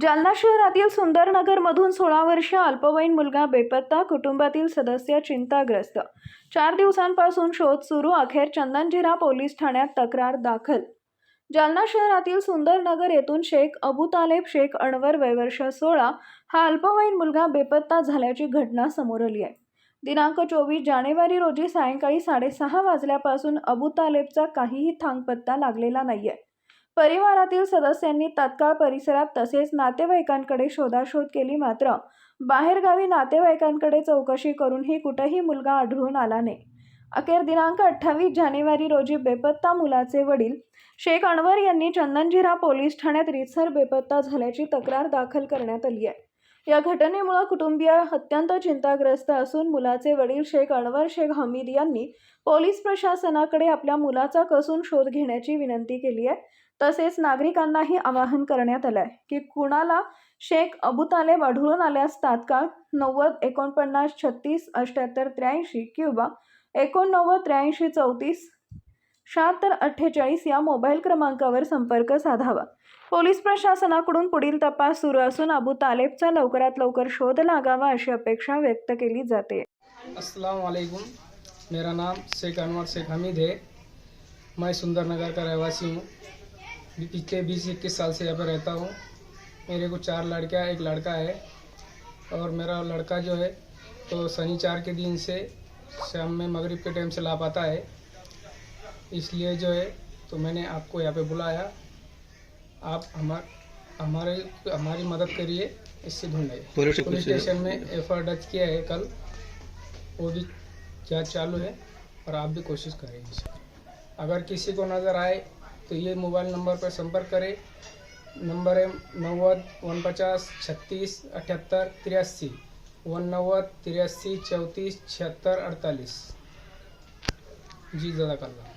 जालना शहरातील सुंदरनगरमधून सोळा वर्षीय अल्पवयीन मुलगा बेपत्ता कुटुंबातील सदस्य चिंताग्रस्त. चार दिवसांपासून शोध सुरू अखेर चंदनजिरा पोलीस ठाण्यात तक्रार दाखल. जालना शहरातील सुंदरनगर येथून शेख अबू तालेब शेख अणवर वयवर्ष सोळा हा अल्पवयीन मुलगा बेपत्ता झाल्याची घटना समोर आली आहे. दिनांक चोवीस जानेवारी रोजी सायंकाळी साडेसहा वाजल्यापासून अबू तालेबचा काहीही थांगपत्ता लागलेला नाही आहे परिवारातील सदस्यांनी तत्काळ परिसरात तसेच नातेवाईकांकडे शोधाशोध केली मात्र बाहेरगावी नातेवाईकांकडे चौकशी करूनही कुठेही मुलगा आढळून आला नाही. अखेर दिनांक अठ्ठावीस जानेवारी रोजी बेपत्ता मुलाचे वडील शेख अनवर यांनी चंदनजिरा पोलीस ठाण्यात रितसर बेपत्ता झाल्याची तक्रार दाखल करण्यात आली आहे. या घटनेमुळे कुटुंबीय अत्यंत चिंताग्रस्त असून मुलाचे वडील शेख अनवर शेख हमीद यांनी पोलीस प्रशासनाकडे आपल्या मुलाचा कसून शोध घेण्याची विनंती केली आहे. तसेच नागरिकांनाही आवाहन करण्यात आलं आहे की कुणाला शेख अबू तालेब आढळून आल्यास तात्काळ नव्वद एकोणपन्नास छत्तीस अठ्ठ्याहत्तर त्र्याऐंशी किंवा एकोणनव्वद त्र्याऐंशी चौतीस शहात्तर अठ्ठेचाळीस या मोबाईल क्रमांकावर संपर्क साधावा. पोलीस प्रशासनाकडून पुढील तपास सुरू असून अबू तालेबचा लवकरात लवकर शोध लागावा अशी अपेक्षा व्यक्त केली जाते. अस्सलाम मेरा नाम शेख अनवर शेख हमीद है. मैं सुंदरनगर का रहवासी हूँ। पिछले बीस इक्कीस साल से यहाँ पर रहता हूँ। मेरे को चार लड़कियाँ एक लड़का है और मेरा लड़का जो है तो शनिचार के दिन से शाम में मगरिब के टाइम से लापता है। इसलिए जो है तो मैंने आपको यहाँ पे बुलाया। आप हमार हमारे हमारी मदद करिए इससे ढूंढे पुलिस स्टेशन में एफ़ दर्ज किया है कल। वो भी जाँच चालू है और आप भी कोशिश करेंगे अगर किसी को नज़र आए तो ये मोबाइल नंबर पर संपर्क करें। नंबर है नव्वद वन पचास छत्तीस अठहत्तर तिरासी। वन नव्वद तिरासी चौंतीस छिहत्तर अड़तालीस। जी जजाकल्ला।